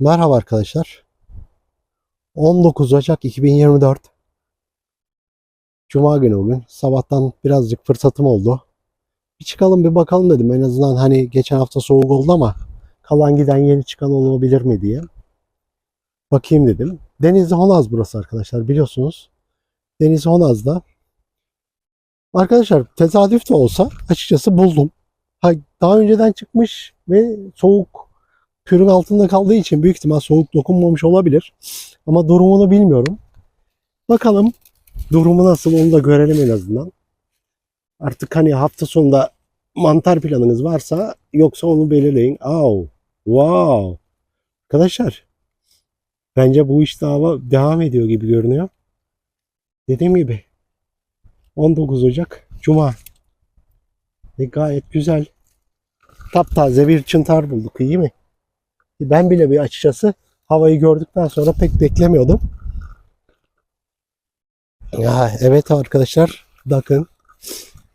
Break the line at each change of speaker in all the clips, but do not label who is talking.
Merhaba arkadaşlar. 19 Ocak 2024 Cuma günü bugün. Sabahtan birazcık fırsatım oldu. Bir çıkalım bir bakalım dedim. En azından hani geçen hafta soğuk oldu ama kalan giden yeni çıkan olabilir mi diye. Bakayım dedim. Denizli Honaz burası arkadaşlar biliyorsunuz. Denizli Honaz'da. Arkadaşlar tesadüf de olsa açıkçası buldum. Ha, daha önceden çıkmış ve soğuk pürün altında kaldığı için büyük ihtimal soğuk dokunmamış olabilir. Ama durumunu bilmiyorum. Bakalım durumu nasıl onu da görelim en azından. Artık hani hafta sonunda mantar planınız varsa yoksa onu belirleyin. Au, wow. Arkadaşlar bence bu iş daha devam ediyor gibi görünüyor. Dediğim gibi 19 Ocak Cuma. Ve gayet güzel. Taptaze bir çıntar bulduk iyi mi? Ben bile bir açıkçası havayı gördükten sonra pek beklemiyordum. Ya, evet arkadaşlar bakın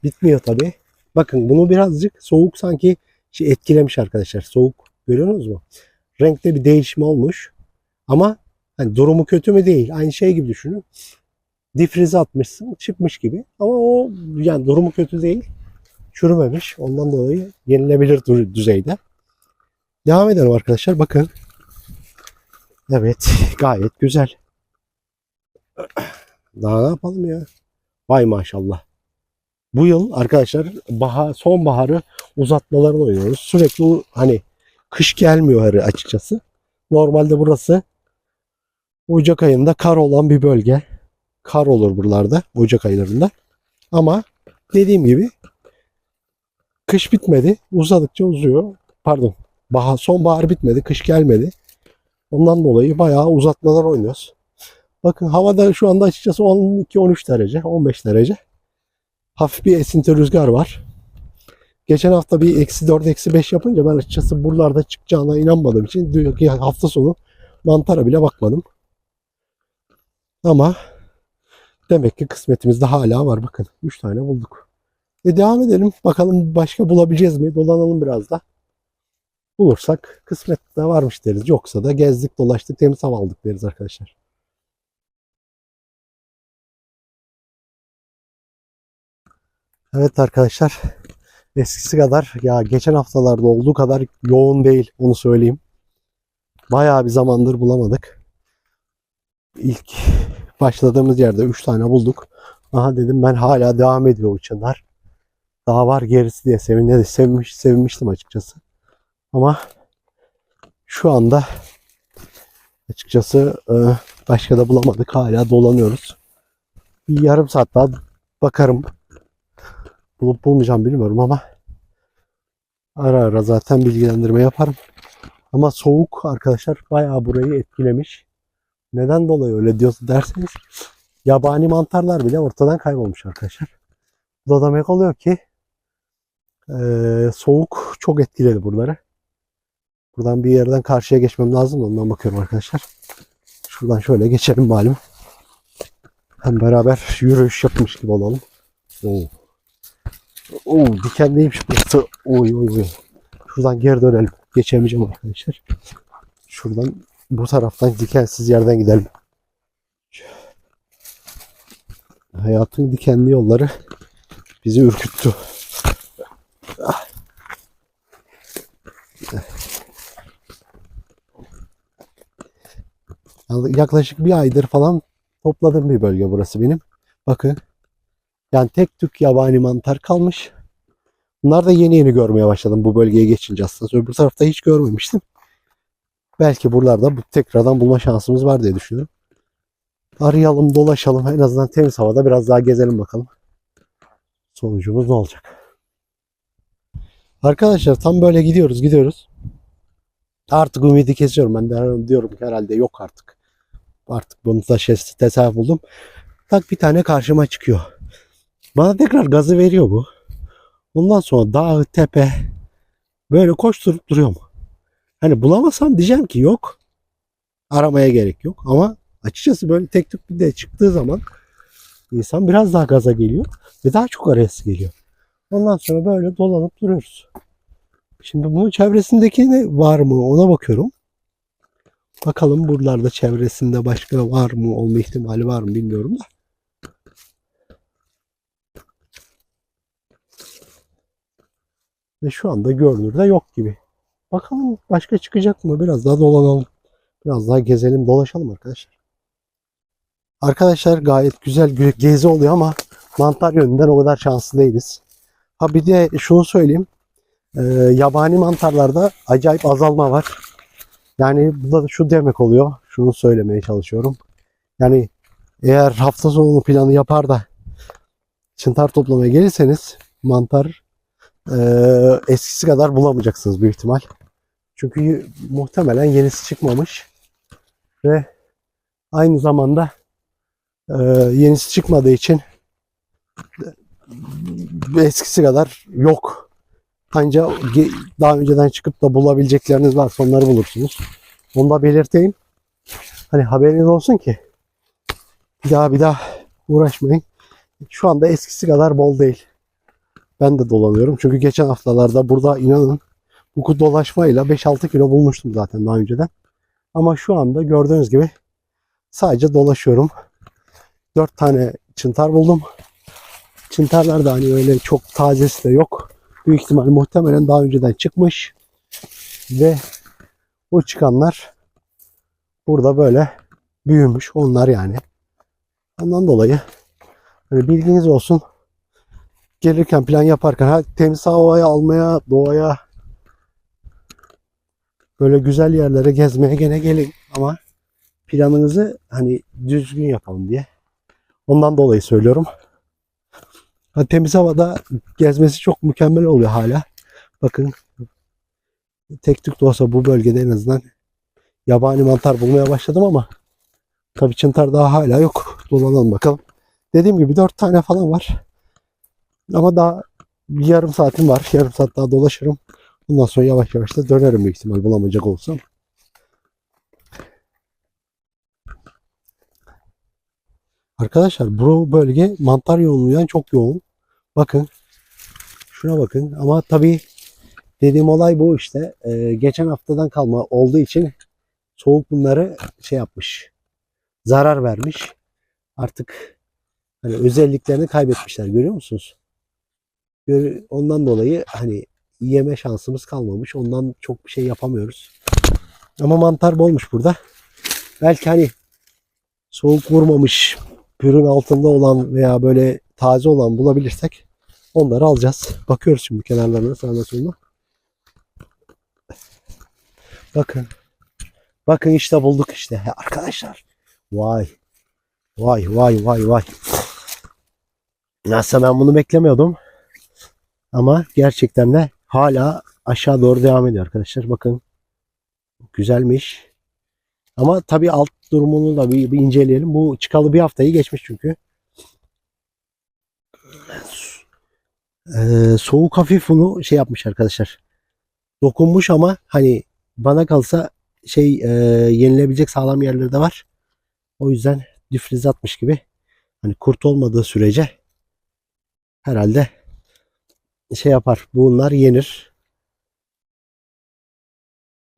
bitmiyor tabi. Bakın bunu birazcık soğuk sanki şey etkilemiş arkadaşlar. Soğuk görüyorsunuz mu? Renkte bir değişim olmuş. Ama hani durumu kötü mü değil. Aynı şey gibi düşünün. Difrize atmışsın çıkmış gibi. Ama o yani durumu kötü değil. Çürümemiş. Ondan dolayı yenilebilir dü- düzeyde. Devam edelim arkadaşlar. Bakın. Evet. Gayet güzel. Daha ne yapalım ya? Vay maşallah. Bu yıl arkadaşlar bahar, sonbaharı uzatmalarını oynuyoruz. Sürekli hani kış gelmiyor açıkçası. Normalde burası Ocak ayında kar olan bir bölge. Kar olur buralarda Ocak aylarında. Ama dediğim gibi kış bitmedi. Uzadıkça uzuyor. Pardon bahar, sonbahar bitmedi, kış gelmedi. Ondan dolayı bayağı uzatmalar oynuyoruz. Bakın havada şu anda açıkçası 12-13 derece, 15 derece. Hafif bir esinti rüzgar var. Geçen hafta bir eksi 4, eksi 5 yapınca ben açıkçası buralarda çıkacağına inanmadığım için hafta sonu mantara bile bakmadım. Ama demek ki kısmetimizde hala var. Bakın 3 tane bulduk. E devam edelim. Bakalım başka bulabileceğiz mi? Dolanalım biraz da bulursak kısmet de varmış deriz. Yoksa da gezdik dolaştık temiz hava aldık deriz arkadaşlar. Evet arkadaşlar eskisi kadar ya geçen haftalarda olduğu kadar yoğun değil onu söyleyeyim. Bayağı bir zamandır bulamadık. İlk başladığımız yerde 3 tane bulduk. Aha dedim ben hala devam ediyor uçanlar. Daha var gerisi diye sevindim, sevinmiş, sevinmiştim açıkçası. Ama şu anda açıkçası e, başka da bulamadık. Hala dolanıyoruz. Bir yarım saat daha bakarım. Bulup bulmayacağım bilmiyorum ama ara ara zaten bilgilendirme yaparım. Ama soğuk arkadaşlar bayağı burayı etkilemiş. Neden dolayı öyle diyorsun derseniz yabani mantarlar bile ortadan kaybolmuş arkadaşlar. Bu da demek oluyor ki e, soğuk çok etkiledi buraları. Buradan bir yerden karşıya geçmem lazım. Ondan bakıyorum arkadaşlar. Şuradan şöyle geçelim malum. Hem beraber yürüyüş yapmış gibi olalım. Oo. Oo, dikenliymiş burası. Oy oy oy. Şuradan geri dönelim. Geçemeyeceğim arkadaşlar. Şuradan bu taraftan dikensiz yerden gidelim. Hayatın dikenli yolları bizi ürküttü. Yaklaşık bir aydır falan topladığım bir bölge burası benim. Bakın. Yani tek tük yabani mantar kalmış. Bunlar da yeni yeni görmeye başladım bu bölgeye geçince aslında. Öbür tarafta hiç görmemiştim. Belki buralarda bu tekrardan bulma şansımız var diye düşünüyorum. Arayalım, dolaşalım. En azından temiz havada biraz daha gezelim bakalım. Sonucumuz ne olacak? Arkadaşlar tam böyle gidiyoruz, gidiyoruz. Artık ümidi kesiyorum. Ben de diyorum ki herhalde yok artık. Artık bunu da şey, tesadüf buldum. Tak bir tane karşıma çıkıyor. Bana tekrar gazı veriyor bu. Ondan sonra dağ, tepe böyle koşturup duruyorum. Hani bulamasam diyeceğim ki yok. Aramaya gerek yok. Ama açıkçası böyle tek tük bir de çıktığı zaman insan biraz daha gaza geliyor ve daha çok arayası geliyor. Ondan sonra böyle dolanıp duruyoruz. Şimdi bunun çevresindeki ne var mı ona bakıyorum. Bakalım buralarda çevresinde başka var mı olma ihtimali var mı bilmiyorum da. Ve şu anda görünürde yok gibi. Bakalım başka çıkacak mı? Biraz daha dolanalım. Biraz daha gezelim, dolaşalım arkadaşlar. Arkadaşlar gayet güzel gezi oluyor ama mantar yönünden o kadar şanslı değiliz. Ha bir de şunu söyleyeyim. Ee, yabani mantarlarda acayip azalma var. Yani bu da şu demek oluyor. Şunu söylemeye çalışıyorum. Yani eğer hafta sonu planı yapar da çıntar toplamaya gelirseniz mantar eee, eskisi kadar bulamayacaksınız büyük ihtimal. Çünkü muhtemelen yenisi çıkmamış ve aynı zamanda eee, yenisi çıkmadığı için eskisi kadar yok. Ancak ge- daha önceden çıkıp da bulabilecekleriniz varsa onları bulursunuz. Onu da belirteyim. Hani haberiniz olsun ki bir daha bir daha uğraşmayın. Şu anda eskisi kadar bol değil. Ben de dolanıyorum. Çünkü geçen haftalarda burada inanın bu dolaşmayla 5-6 kilo bulmuştum zaten daha önceden. Ama şu anda gördüğünüz gibi sadece dolaşıyorum. 4 tane çıntar buldum. Çıntarlar da hani öyle çok tazesi de yok. Büyük ihtimal muhtemelen daha önceden çıkmış. Ve o çıkanlar burada böyle büyümüş. Onlar yani. Ondan dolayı hani bilginiz olsun. Gelirken plan yaparken ha, temiz havaya almaya, doğaya böyle güzel yerlere gezmeye gene gelin ama planınızı hani düzgün yapalım diye. Ondan dolayı söylüyorum. Ha, temiz havada gezmesi çok mükemmel oluyor hala. Bakın tek tük de olsa bu bölgede en azından yabani mantar bulmaya başladım ama tabii çıntar daha hala yok. Dolanalım bakalım. Dediğim gibi dört tane falan var. Ama daha bir yarım saatim var. Yarım saat daha dolaşırım. Ondan sonra yavaş yavaş da dönerim büyük ihtimal bulamayacak olsam. Arkadaşlar bu bölge mantar yoğunluğundan çok yoğun. Bakın. Şuna bakın. Ama tabii dediğim olay bu işte. Ee, geçen haftadan kalma olduğu için soğuk bunları şey yapmış. Zarar vermiş. Artık hani özelliklerini kaybetmişler. Görüyor musunuz? Ondan dolayı hani yeme şansımız kalmamış. Ondan çok bir şey yapamıyoruz. Ama mantar bolmuş burada. Belki hani soğuk vurmamış pürün altında olan veya böyle taze olan bulabilirsek onları alacağız. Bakıyoruz şimdi kenarlarına sağına soluna. Bakın. Bakın işte bulduk işte arkadaşlar. Vay. Vay vay vay vay. Nasıl ben bunu beklemiyordum. Ama gerçekten de hala aşağı doğru devam ediyor arkadaşlar. Bakın. Güzelmiş. Ama tabii alt durumunu da bir, bir inceleyelim. Bu çıkalı bir haftayı geçmiş çünkü. Ee, soğuk hafif bunu şey yapmış arkadaşlar. Dokunmuş ama hani bana kalsa şey e, yenilebilecek sağlam yerleri de var. O yüzden difriz atmış gibi. Hani kurt olmadığı sürece herhalde şey yapar. Bunlar yenir.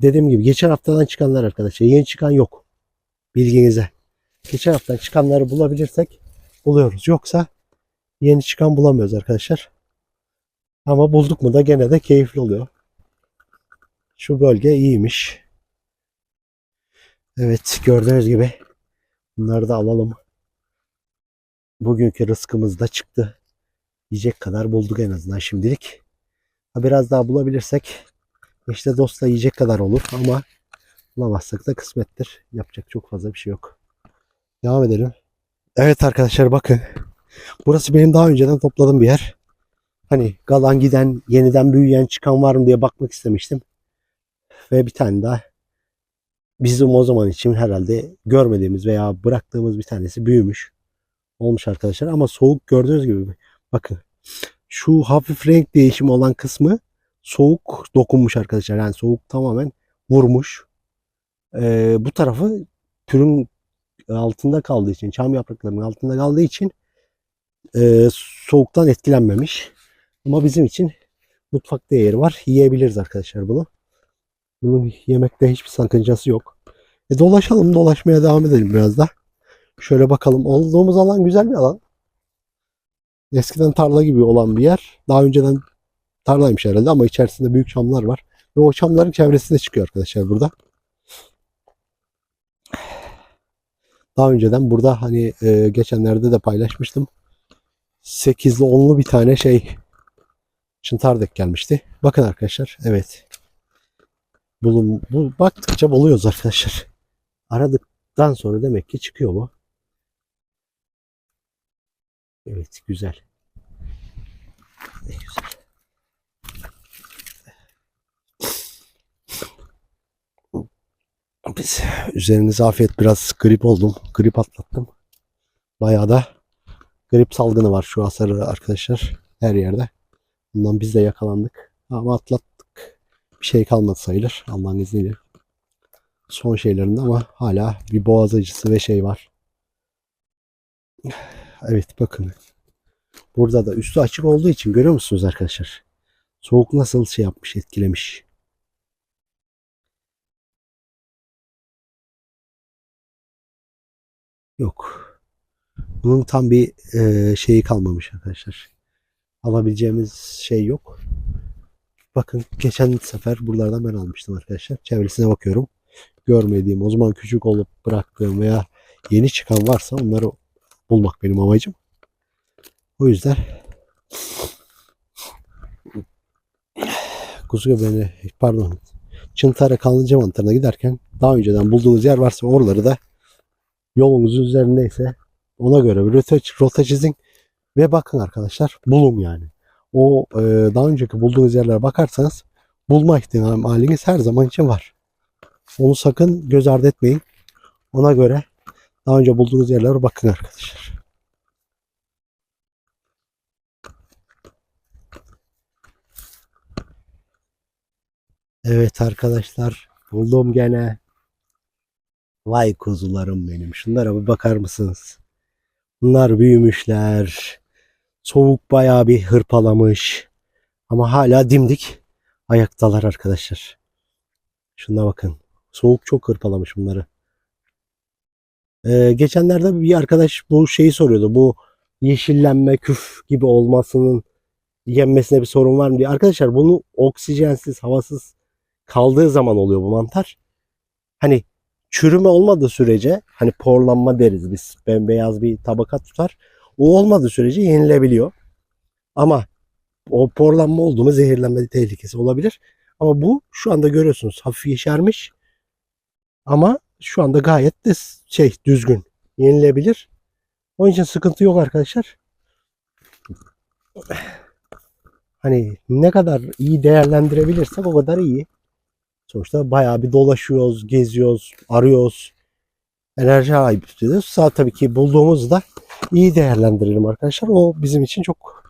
Dediğim gibi geçen haftadan çıkanlar arkadaşlar. Yeni çıkan yok. Bilginize. Geçen haftadan çıkanları bulabilirsek buluyoruz. Yoksa yeni çıkan bulamıyoruz arkadaşlar. Ama bulduk mu da gene de keyifli oluyor. Şu bölge iyiymiş. Evet gördüğünüz gibi bunları da alalım. Bugünkü rızkımız da çıktı. Yiyecek kadar bulduk en azından şimdilik. Biraz daha bulabilirsek işte dostla yiyecek kadar olur ama bulamazsak da kısmettir. Yapacak çok fazla bir şey yok. Devam edelim. Evet arkadaşlar bakın. Burası benim daha önceden topladığım bir yer. Hani galan giden, yeniden büyüyen, çıkan var mı diye bakmak istemiştim. Ve bir tane daha bizim o zaman için herhalde görmediğimiz veya bıraktığımız bir tanesi büyümüş. Olmuş arkadaşlar ama soğuk gördüğünüz gibi bakın şu hafif renk değişimi olan kısmı soğuk dokunmuş arkadaşlar. Yani soğuk tamamen vurmuş. Ee, bu tarafı türün altında kaldığı için, çam yapraklarının altında kaldığı için e, soğuktan etkilenmemiş. Ama bizim için mutfak değeri var. Yiyebiliriz arkadaşlar bunu. Bunun yemekte hiçbir sakıncası yok. E dolaşalım dolaşmaya devam edelim biraz da. Şöyle bakalım. Olduğumuz alan güzel bir alan. Eskiden tarla gibi olan bir yer. Daha önceden tarlaymış herhalde ama içerisinde büyük çamlar var. Ve o çamların çevresinde çıkıyor arkadaşlar burada. Daha önceden burada hani e, geçenlerde de paylaşmıştım. 8'li 10'lu bir tane şey çıntar denk gelmişti. Bakın arkadaşlar evet. Bulun, bu, baktıkça buluyoruz arkadaşlar. Aradıktan sonra demek ki çıkıyor bu. Evet güzel. Ne güzel. Biz üzerinize afiyet biraz grip oldum. Grip atlattım. Bayağı da grip salgını var şu asarı arkadaşlar. Her yerde. Bundan biz de yakalandık. Ama atlattık. Bir şey kalmadı sayılır. Allah'ın izniyle. Son şeylerinde ama hala bir boğaz acısı ve şey var. Evet bakın. Burada da üstü açık olduğu için görüyor musunuz arkadaşlar? Soğuk nasıl şey yapmış, etkilemiş. Yok. Bunun tam bir e, şeyi kalmamış arkadaşlar. Alabileceğimiz şey yok. Bakın geçen sefer buralardan ben almıştım arkadaşlar. Çevresine bakıyorum. Görmediğim, o zaman küçük olup bıraktığım veya yeni çıkan varsa onları bulmak benim amacım. O yüzden kuzu göbeğine pardon Çıntara Kanlıca mantarına giderken daha önceden bulduğunuz yer varsa oraları da yolunuzun üzerindeyse ona göre rota, rota çizin ve bakın arkadaşlar bulun yani. O e, daha önceki bulduğunuz yerlere bakarsanız bulma ihtimaliniz her zaman için var. Onu sakın göz ardı etmeyin. Ona göre daha önce bulduğunuz yerlere bakın arkadaşlar. Evet arkadaşlar buldum gene. Vay kuzularım benim. Şunlara bir bakar mısınız? Bunlar büyümüşler. Soğuk bayağı bir hırpalamış. Ama hala dimdik ayaktalar arkadaşlar. Şuna bakın. Soğuk çok hırpalamış bunları. Ee, geçenlerde bir arkadaş bu şeyi soruyordu. Bu yeşillenme küf gibi olmasının yenmesine bir sorun var mı diye. Arkadaşlar bunu oksijensiz, havasız kaldığı zaman oluyor bu mantar. Hani çürüme olmadığı sürece hani porlanma deriz biz. Bembeyaz bir tabaka tutar. O olmadığı sürece yenilebiliyor. Ama o porlanma oldu mu zehirlenme tehlikesi olabilir. Ama bu şu anda görüyorsunuz hafif yeşermiş. Ama şu anda gayet de şey düzgün. Yenilebilir. Onun için sıkıntı yok arkadaşlar. Hani ne kadar iyi değerlendirebilirsek o kadar iyi. Sonuçta bayağı bir dolaşıyoruz, geziyoruz, arıyoruz. Enerji harcıyoruz. Sağ tabii ki bulduğumuzu da iyi değerlendirelim arkadaşlar. O bizim için çok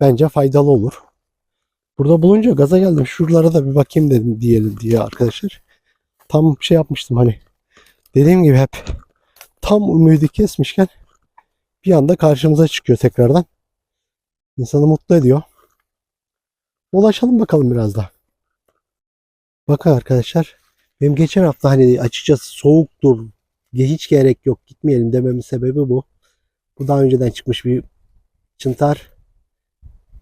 bence faydalı olur. Burada bulunca gaza geldim. Şuralara da bir bakayım dedim diyelim diye arkadaşlar. Tam şey yapmıştım hani. Dediğim gibi hep tam ümidi kesmişken bir anda karşımıza çıkıyor tekrardan. İnsanı mutlu ediyor. Dolaşalım bakalım biraz da. Bakın arkadaşlar. Benim geçen hafta hani açıkçası soğuktur. Hiç gerek yok gitmeyelim dememin sebebi bu. Bu daha önceden çıkmış bir çıntar.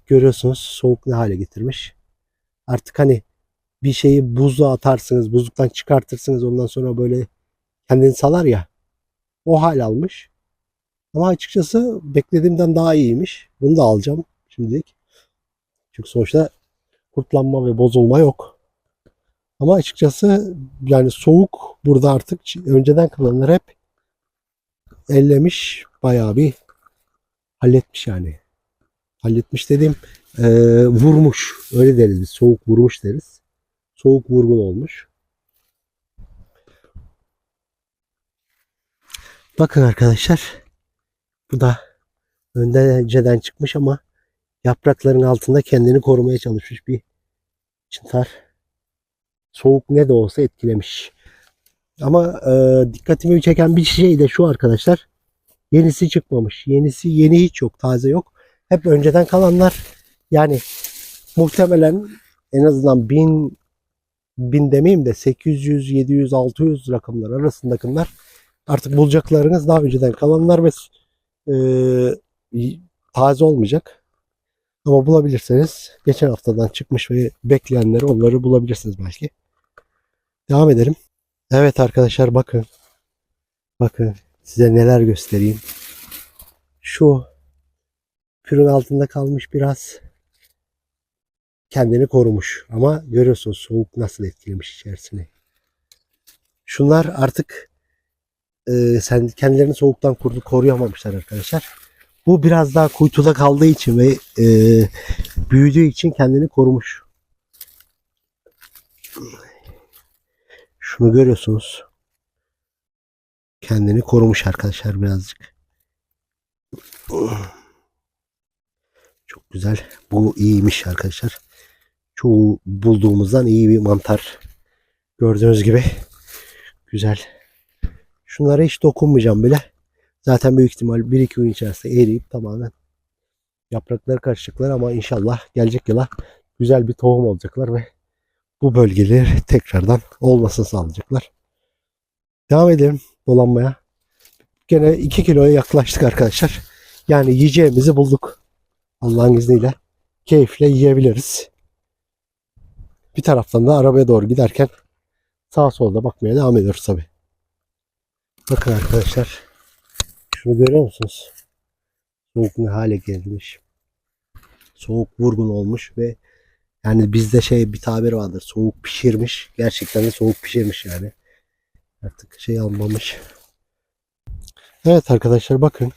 Görüyorsunuz soğuk ne hale getirmiş. Artık hani bir şeyi buzluğa atarsınız, buzluktan çıkartırsınız ondan sonra böyle kendini salar ya. O hal almış. Ama açıkçası beklediğimden daha iyiymiş. Bunu da alacağım şimdilik. Çünkü sonuçta kurtlanma ve bozulma yok. Ama açıkçası yani soğuk burada artık önceden kalanlar hep ellemiş bayağı bir halletmiş yani. Halletmiş dediğim e, vurmuş öyle deriz biz soğuk vurmuş deriz. Soğuk vurgun olmuş. Bakın arkadaşlar bu da önceden çıkmış ama yaprakların altında kendini korumaya çalışmış bir çıntar. Soğuk ne de olsa etkilemiş. Ama e, dikkatimi çeken bir şey de şu arkadaşlar. Yenisi çıkmamış. Yenisi yeni hiç yok. Taze yok. Hep önceden kalanlar yani muhtemelen en azından bin bin demeyeyim de 800, 700, 600 rakamlar arasındakiler artık bulacaklarınız daha önceden kalanlar ve e, taze olmayacak. Ama bulabilirseniz geçen haftadan çıkmış ve bekleyenleri onları bulabilirsiniz belki. Devam edelim. Evet arkadaşlar bakın. Bakın size neler göstereyim. Şu pürün altında kalmış biraz kendini korumuş. Ama görüyorsunuz soğuk nasıl etkilemiş içerisini. Şunlar artık e, kendilerini soğuktan koru- koruyamamışlar arkadaşlar. Bu biraz daha kuytuda kaldığı için ve e, büyüdüğü için kendini korumuş. Şunu görüyorsunuz. Kendini korumuş arkadaşlar birazcık. Çok güzel. Bu iyiymiş arkadaşlar. Çoğu bulduğumuzdan iyi bir mantar. Gördüğünüz gibi. Güzel. Şunlara hiç dokunmayacağım bile. Zaten büyük ihtimal 1-2 gün içerisinde eriyip tamamen yaprakları karışacaklar ama inşallah gelecek yıla güzel bir tohum olacaklar ve bu bölgeleri tekrardan olmasını sağlayacaklar. Devam edelim dolanmaya. Gene 2 kiloya yaklaştık arkadaşlar. Yani yiyeceğimizi bulduk. Allah'ın izniyle keyifle yiyebiliriz. Bir taraftan da arabaya doğru giderken sağa solda bakmaya devam ediyoruz tabi. Bakın arkadaşlar. Şunu görüyor musunuz? Soğuk ne hale gelmiş. Soğuk vurgun olmuş ve yani bizde şey bir tabir vardır. Soğuk pişirmiş. Gerçekten de soğuk pişirmiş yani. Artık şey almamış. Evet arkadaşlar bakın.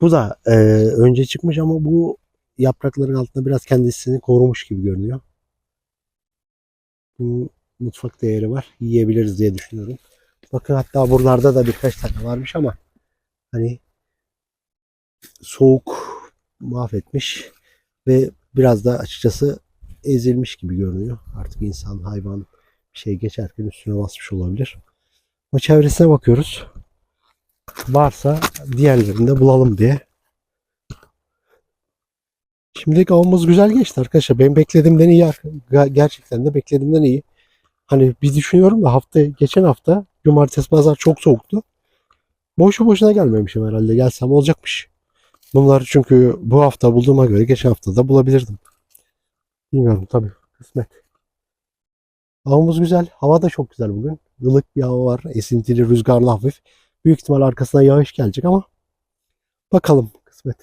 Bu da e, önce çıkmış ama bu yaprakların altında biraz kendisini korumuş gibi görünüyor. Bu mutfak değeri var. Yiyebiliriz diye düşünüyorum. Bakın hatta buralarda da birkaç tane varmış ama hani soğuk mahvetmiş ve biraz da açıkçası ezilmiş gibi görünüyor. Artık insan, hayvan bir şey geçerken üstüne basmış olabilir. Ama çevresine bakıyoruz. Varsa diğerlerini de bulalım diye. Şimdilik avımız güzel geçti arkadaşlar. Ben beklediğimden iyi. Ger- Gerçekten de beklediğimden iyi. Hani bir düşünüyorum da hafta geçen hafta cumartesi pazar çok soğuktu. Boşu boşuna gelmemişim herhalde. Gelsem olacakmış. Bunları çünkü bu hafta bulduğuma göre geçen hafta da bulabilirdim. Bilmiyorum tabii. Kısmet. Havamız güzel. Hava da çok güzel bugün. Ilık bir hava var. Esintili, rüzgarlı hafif. Büyük ihtimal arkasına yağış gelecek ama bakalım kısmet.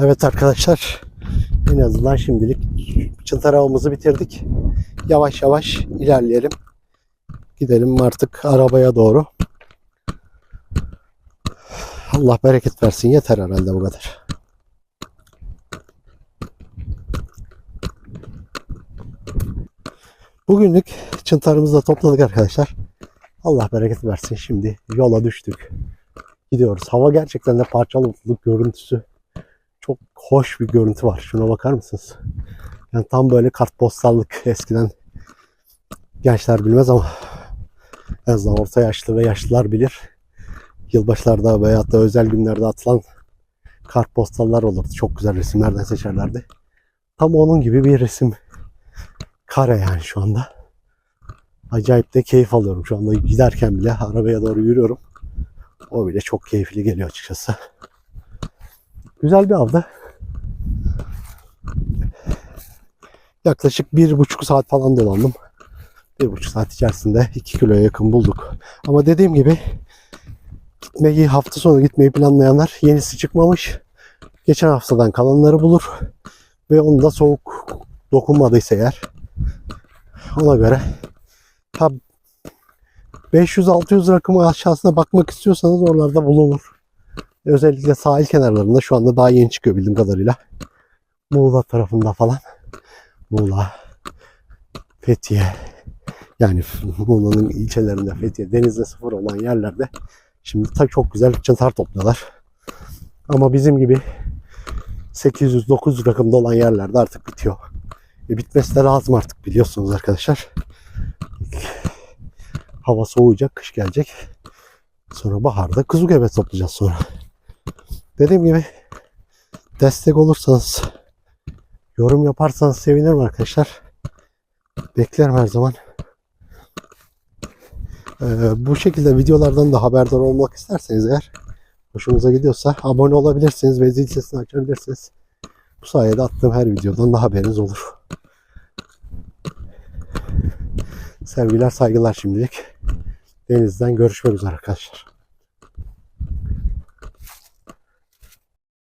Evet arkadaşlar en azından şimdilik çıntar avımızı bitirdik. Yavaş yavaş ilerleyelim. Gidelim artık arabaya doğru. Allah bereket versin yeter herhalde bu kadar. Bugünlük çıntarımızı da topladık arkadaşlar. Allah bereket versin. Şimdi yola düştük. Gidiyoruz. Hava gerçekten de parçalı bulutlu görüntüsü çok hoş bir görüntü var. Şuna bakar mısınız? Yani tam böyle kartpostallık eskiden gençler bilmez ama en azından orta yaşlı ve yaşlılar bilir. Yılbaşlarda veyahut da özel günlerde atılan kartpostallar olurdu. Çok güzel resimlerden seçerlerdi. Tam onun gibi bir resim. Kare yani şu anda. Acayip de keyif alıyorum şu anda giderken bile arabaya doğru yürüyorum. O bile çok keyifli geliyor açıkçası. Güzel bir avdı. Yaklaşık bir buçuk saat falan dolandım. Bir buçuk saat içerisinde iki kiloya yakın bulduk. Ama dediğim gibi gitmeyi hafta sonu gitmeyi planlayanlar yenisi çıkmamış. Geçen haftadan kalanları bulur. Ve onu da soğuk dokunmadıysa eğer ona göre ha 500-600 rakımı aşağısına bakmak istiyorsanız oralarda bulunur. Özellikle sahil kenarlarında şu anda daha yeni çıkıyor bildiğim kadarıyla. Muğla tarafında falan. Muğla, Fethiye. Yani Muğla'nın ilçelerinde Fethiye, denizde sıfır olan yerlerde şimdi ta çok güzel çıntar topluyorlar. Ama bizim gibi 800-900 rakımda olan yerlerde artık bitiyor. E bitmesi de lazım artık biliyorsunuz arkadaşlar. Hava soğuyacak, kış gelecek. Sonra baharda kuzu gebe toplayacağız sonra. Dediğim gibi destek olursanız, yorum yaparsanız sevinirim arkadaşlar. Beklerim her zaman. Ee, bu şekilde videolardan da haberdar olmak isterseniz eğer hoşunuza gidiyorsa abone olabilirsiniz ve zil sesini açabilirsiniz. Bu sayede attığım her videodan da haberiniz olur. Sevgiler saygılar şimdilik. Denizden görüşmek üzere arkadaşlar.